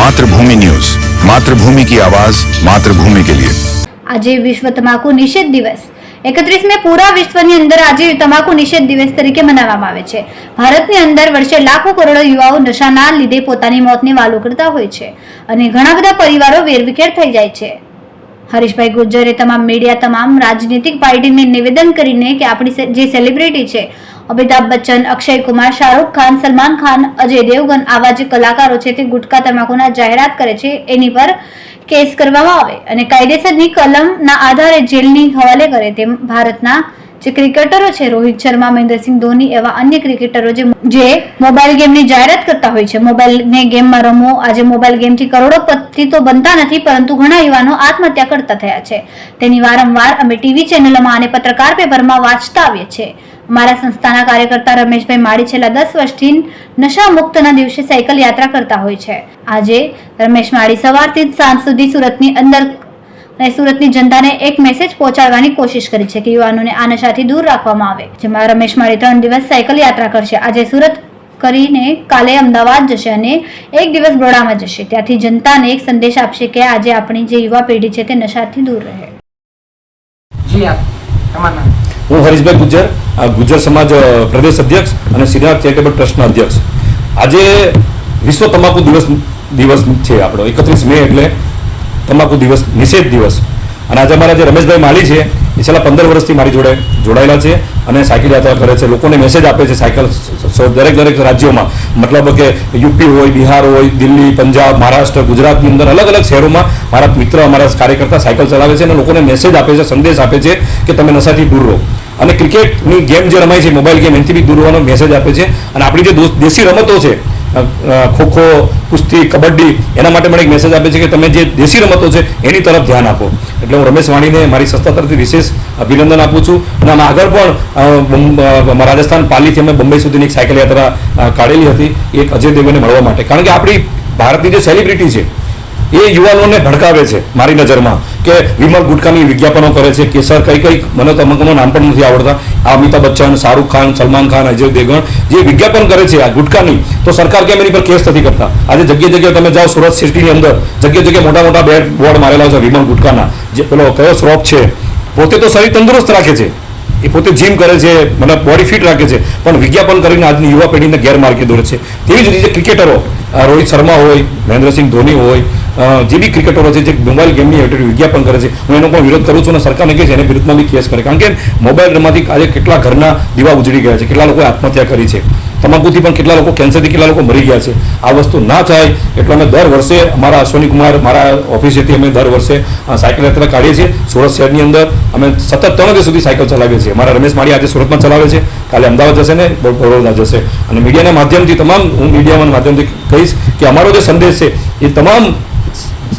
Mathrubhumi news Mathrubhumi કી આવાજ માતૃભૂમિ કે લિયે આજે વિશ્વ તમાકુ નિષેધ દિવસ એકત્રીસમે પૂરા વિશ્વની અંદર આજે તમાકુ નિષેધ દિવસ તરીકે મનાવવામાં આવે છે ભારતની અંદર વર્ષે લાખો કરોડો યુવાઓ નશાના લીધે પોતાની મોતને વાલો કરતા હોય છે અને ઘણા બધા પરિવારો વેરવિખેર થઈ જાય છે. હરીશભાઈ ગુજ્જરે તમામ મીડિયા તમામ રાજનીતિક પાર્ટીને નિવેદન કરીને કે આપણી જે સેલિબ્રિટી છે અમિતાભ બચ્ચન, અક્ષય કુમાર, શાહરૂખ ખાન, સલમાન ખાન, અજય દેવગન આવા જે કલાકારો છે તે ગુટખા તમાકુના જાહેરાત કરે છે, એની પર કેસ કરવામાં આવે. અને કાયદેસરની કલમના આધારે જેલની હવાલે કરે તેમ ભારતના જે ક્રિકેટરો છે, રોહિત શર્મા, મહેન્દ્રસિંહ ધોની એવા અન્ય ક્રિકેટરો જે જે મોબાઈલ ગેમની જાહેરાત કરતા હોય છે. મોબાઈલને ગેમમાં રમો, આજે મોબાઈલ ગેમથી કરોડોપતિ તો બનતા નથી, પરંતુ ઘણા યુવાનો આત્મહત્યા કરતા થયા છે. તેની વારંવાર અમે ટીવી ચેનલોમાં અને પત્રકાર પેપરમાં વાંચતા આવીએ છીએ. અમારા સંસ્થાના કાર્યકર્તા રમેશભાઈ માળી છેલ્લા દસ વર્ષથી નશા મુક્તના દિવસે સાયકલ યાત્રા કરતા હોય છે. આજે રમેશ માળી સવારથી જ સાંજ સુધી સુરતની અંદર અને સુરતની જનતાને એક મેસેજ પહોંચાડવાની કોશિશ કરી છે કે યુવાનોને આ નશાથી દૂર રાખવામાં આવે. જેમાં રમેશ માળી ત્રણ દિવસ સાયકલ યાત્રા કરશે. આજે સુરત કરીને કાલે અમદાવાદ જશે અને એક દિવસ બરોડામાં જશે. ત્યાંથી જનતાને એક સંદેશ આપશે કે આજે આપણી જે યુવા પેઢી છે તે નશાથી દૂર રહે. જી આપ તમારું નામ? હું હરીશભાઈ ગુજ્જર. ગુજ્જર સમાજ પ્રદેશ અધ્યક્ષ અને શ્રીનાથ ચેરિટેબલ ટ્રસ્ટના અધ્યક્ષ. આજે વિશ્વ તમાકુ દિવસ દિવસ છે આપણો, એકત્રીસ મે એટલે તમાકુ દિવસ, નિષેધ દિવસ. અને આજે અમારા જે રમેશભાઈ માળી છે, એ છેલ્લા પંદર વર્ષથી મારી જોડે જોડાયેલા છે. અને સાયકલ યાત્રા કરે છે, લોકોને મેસેજ આપે છે સાયકલ દરેક દરેક રાજ્યોમાં. મતલબ કે યુપી હોય, બિહાર હોય, દિલ્હી, પંજાબ, મહારાષ્ટ્ર, ગુજરાતની અંદર અલગ અલગ શહેરોમાં મારા મિત્ર અમારા કાર્યકર્તા સાયકલ ચલાવે છે અને લોકોને મેસેજ આપે છે, સંદેશ આપે છે કે તમે નશાથી દૂર રહો. અને ક્રિકેટની ગેમ જે રમાય છે મોબાઈલ ગેમ એનાથી બી દૂર રહેવાનો મેસેજ આપે છે. અને આપણી જે દેશી રમતો છે ખોખો, કુસ્તી, કબડ્ડી, એના માટે મને એક મેસેજ આપે છે કે તમે જે દેશી રમતો છે, એની તરફ ધ્યાન આપો. એટલે હું રમેશ વાણીને મારી સંસ્થા તરફથી વિશેષ અભિનંદન આપું છું. અને આગળ પણ રાજસ્થાન પાલીથી અમે બંબઈ સુધીની એક સાયકલ યાત્રા કાઢેલી હતી, એક અજય દેવગનને મળવા માટે. કારણ કે આપણી ભારતની જે સેલિબ્રિટી છે, એ યુવાનોને ભડકાવે છે મારી નજરમાં કે વિમલ ગુટકાની વિજ્ઞાપનો કરે છે કેસર કઈ કઈ મને તો અમુક અમુક નામ પણ નથી આવડતા. અમિતાભ બચ્ચન, શાહરૂખ ખાન, સલમાન ખાન, અજય દેવગણ જે વિજ્ઞાપન કરે છે આ ગુટકાની, તો સરકાર કેમ એની પર કેસ નથી કરતા? આજે જગ્યાએ જગ્યાએ તમે જાઓ સુરત સિટીની અંદર જગ્યાએ જગ્યાએ મોટા મોટા બેટ બોર્ડ મારેલા છે વિમલ ગુટકાના. જે પેલો કયો શ્રોપ છે, પોતે તો શરીર તંદુરસ્ત રાખે છે. એ પોતે જીમ કરે છે, મતલબ બોડી ફિટ રાખે છે, પણ વિજ્ઞાપન કરીને આજની યુવા પેઢીને ગેરમાર્ગે દોરે છે. તેવી જ રીતે ક્રિકેટરો રોહિત શર્મા હોય, મહેન્દ્રસિંહ ધોની હોય જે બી ક્રિકેટરો છે, જે મોબાઈલ ગેમની હેઠળ વિજ્ઞાપન કરે છે, હું એનો પણ વિરોધ કરું છું અને સરકારને કહે છે, એને વિરુદ્ધમાં બી કેસ કરે. કારણ કે મોબાઈલ રમવાથી આજે કેટલા ઘરના દીવા ઉજળી ગયા છે, કેટલા લોકોએ આત્મહત્યા કરી છે. તમાકુથી પણ કેટલા લોકો, કેન્સરથી કેટલા લોકો મરી ગયા છે. આ વસ્તુ ના થાય, એટલે અમે દર વર્ષે અમારા અશ્વની કુમાર મારા ઓફિસેથી અમે દર વર્ષે સાયકલ યાત્રા કાઢીએ છીએ. સુરત શહેરની અંદર અમે સતત ત્રણ દિવસ સુધી સાયકલ ચલાવીએ છીએ. અમારા રમેશ માળી આજે સુરતમાં ચલાવે છે. કાલે અમદાવાદ જશે ને બરોડા જશે. અને મીડિયાના માધ્યમથી તમામ, હું મીડિયાના માધ્યમથી કહીશ કે અમારો જે સંદેશ છે, એ તમામ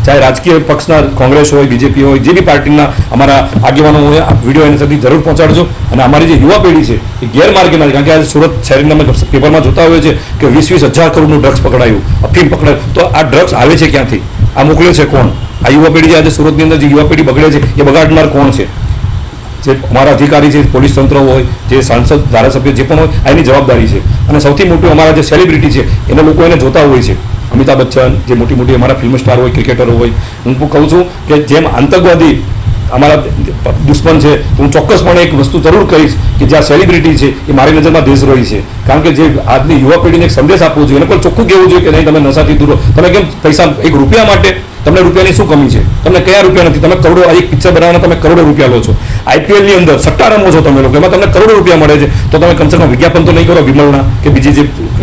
ચાહે રાજકીય પક્ષના, કોંગ્રેસ હોય બીજેપી હોય, જે બી પાર્ટીના અમારા આગેવાનો હોય આ વીડિયો એના સુધી જરૂર પહોંચાડજો. અને અમારી જે યુવા પેઢી છે, એ ગેરમાર્ગે ના કારણ કે આજે સુરત શહેરના અમે પેપરમાં જોતા હોય છે કે વીસ વીસ હજાર કરોડનું ડ્રગ્સ પકડાયું અફીમ પકડાયું. તો આ ડ્રગ્સ આવે છે ક્યાંથી? આ મોકલે છે કોણ? આ યુવા પેઢી આજે સુરતની અંદર જે યુવા પેઢી બગડે છે, એ બગાડનાર કોણ છે? જે અમારા અધિકારી છે, પોલીસ તંત્ર હોય, જે સાંસદ, ધારાસભ્ય જે પણ હોય એની જવાબદારી છે. અને સૌથી મોટું અમારા જે સેલિબ્રિટી છે, એને લોકો એને જોતા હોય છે. અમિતાભ બચ્ચન, જે મોટી મોટી અમારા ફિલ્મ સ્ટાર હોય ક્રિકેટરો હોય. હું કહું છું કે જેમ આતંકવાદી અમારા દુશ્મન છે, હું ચોક્કસપણે એક વસ્તુ જરૂર કહીશ કે જે આ સેલિબ્રિટી છે, એ મારી નજરમાં દેશદ્રોહી છે. કારણ કે જે આજની યુવા પેઢીને એક સંદેશ આપવો જોઈએ, એને પણ ચોખ્ખું કહેવું જોઈએ કે નહીં, તમે નશાથી દૂર તમે કેમ પૈસા એક રૂપિયા માટે તમને રૂપિયાની શું કમી છે? તમને કયા રૂપિયા નથી? તમે કરોડો એક પિક્ચર બનાવવાના તમે કરોડો રૂપિયા લો છો. આઈપીએલની અંદર સટ્ટા રમો છો તમે લોકો. એમાં તમને કરોડો રૂપિયા મળે છે. તો તમે કમસે વિજ્ઞાપન તો નહીં કરો, વિમલના, કે બીજી જે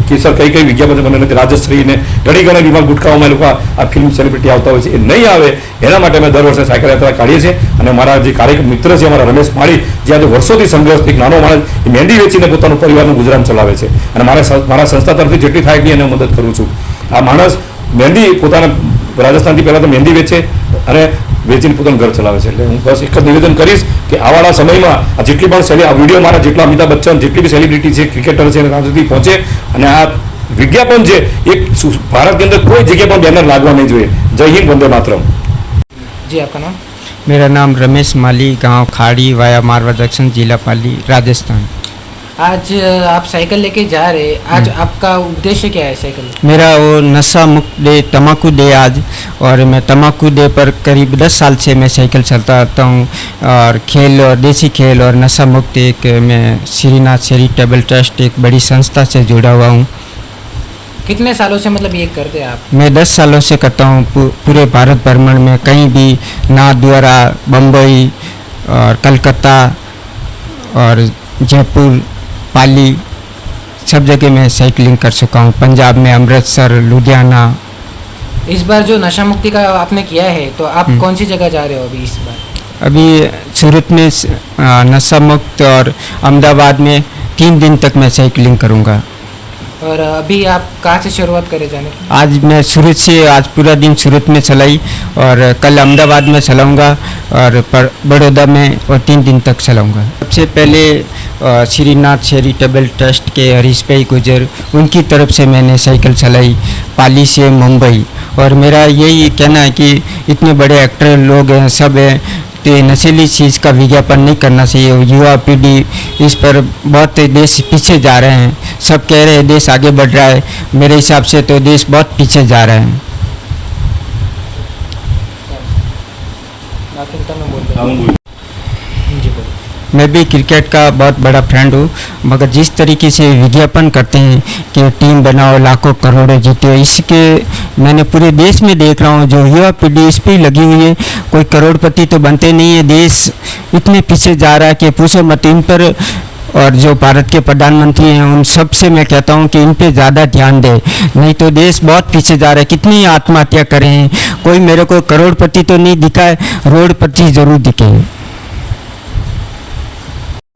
કેસર કઈ કઈ વિજ્ઞાપન મને નથી. રાજશ્રીને ઘણી ઘણા વિમાન ગુટકાઓમાં એ લોકો આ- ફિલ્મ સેલિબ્રિટી આવતા હોય છે. એ નહીં આવે. એના માટે અમે દર વર્ષે સાયકલ યાત્રા કાઢીએ છીએ. અને મારા જે કાર્યક્રમ મિત્ર છે, અમારા રમેશ માળી, જે આજે વર્ષોથી સંઘર્ષ, એક નાનો માણસ, એ મહેંદી વેચીને પોતાનું પરિવારનું ગુજરાન ચલાવે છે. અને મારા મારા સંસ્થા તરફથી જેટલી થાય એટલી એને મદદ કરું છું. આ માણસ મહેંદી પોતાના રાજસ્થાનથી પહેલાં તો મહેંદી વેચે અને વેચીને પોતાનું ઘર ચલાવે છે. એટલે હું બસ એક જ નિવેદન કરીશ કે આવાના સમયમાં આ જેટલી પણ સેલી આ વીડિયો મારા જેટલા અમિતાભ બચ્ચન જેટલી બી સેલિબ્રિટી છે ક્રિકેટર છે ત્યાં સુધી પહોંચે અને આ વિજ્ઞાપન છે એ ભારતની અંદર કોઈ જગ્યા પણ બેનર લાગવા નહીં જોઈએ. જય હિન્દ વંદે માતરમ. જી આપકા નામ? રમેશ માલી ગાંવ ખાડી વાયા મારવા वाया मारवा जंक्शन जिला आज आप साइकिल लेके जा रहे हैं। आज आपका उद्देश्य क्या है साइकिल? मेरा वो नशा मुक्त डे तम्बाकू डे आज। और मैं तम्बाकू डे पर करीब दस साल से मैं साइकिल चलता आता हूँ। और खेल और देसी खेल और नशा मुक्त एक मैं श्रीनाथ चैरिटेबल ट्रस्ट एक बड़ी संस्था से जुड़ा हुआ हूँ। कितने सालों से मतलब ये करते हैं आप? मैं दस सालों से करता हूँ। पू- पूरे भारत भ्रमण में कहीं भी नाथद्वारा बम्बई और कलकत्ता और जयपुर पाली सब जगह मैं साइकिलिंग कर चुका हूँ। पंजाब में अमृतसर लुधियाना। इस बार जो नशा मुक्ति का आपने किया है तो आप कौन सी जगह जा रहे हो अभी इस बार? अभी सूरत में नशा मुक्त और अहमदाबाद में तीन दिन तक मैं साइकिलिंग करूँगा। और अभी आप कहाँ से शुरुआत करें जाने की? आज मैं सूरत से, आज पूरा दिन सूरत में चलाई और कल अहमदाबाद में चलाऊँगा और बड़ौदा में और तीन दिन तक चलाऊँगा। सबसे पहले श्रीनाथ चैरिटेबल ट्रस्ट के हरीश भाई गुजर, उनकी तरफ़ से मैंने साइकिल चलाई पाली से मुंबई। और मेरा यही कहना है कि इतने बड़े एक्टर लोग हैं, सब हैं ये नशीली चीज़ का विज्ञापन नहीं करना चाहिए। युवा पीढ़ी इस पर बहुत देश पीछे जा रहे हैं। सब कह रहे हैं देश आगे बढ़ रहा है। मेरे हिसाब से तो देश बहुत पीछे जा रहा है। नाथुलता में बोल रहे हैं। जी बोलो मैं भी क्रिकेट का बहुत बड़ा फ्रेंड हूँ, मगर जिस तरीके से विज्ञापन करते हैं कि टीम बनाओ, लाखों करोड़ों जीते, इसके मैंने पूरे देश में देख रहा हूँ, जो युवा पीढ़ी इस पर लगी हुई है, कोई करोड़पति तो बनते नहीं है, देश इतने पीछे जा रहा है कि पूछो मत, इन पर और जो भारत के प्रधानमंत्री हैं, उन सबसे मैं कहता हूँ कि इन पे ज़्यादा ध्यान दे। नहीं तो देश बहुत पीछे जा रहा है, कितनी आत्महत्या करें कोई मेरे को करोड़पति तो नहीं दिखा है, रोडपति ज़रूर दिखे